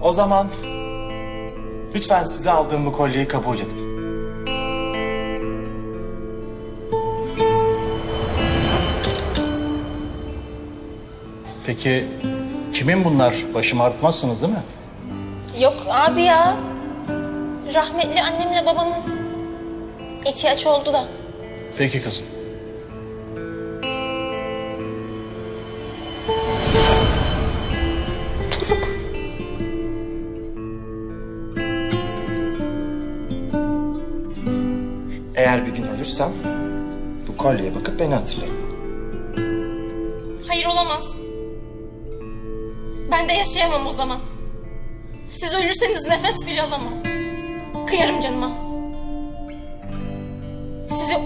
O zaman lütfen size aldığım bu kolyeyi kabul edin. Peki kimin bunlar? Başımı artmazsınız değil mi? Yok abi ya. Rahmetli annemle babamın ihtiyaç oldu da. Peki kızım. Eğer bir gün ölürsem bu kolyeye bakıp beni hatırlayın. Hayır olamaz. Ben de yaşayamam o zaman. Siz ölürseniz nefes bile alamam. Kıyarım canıma.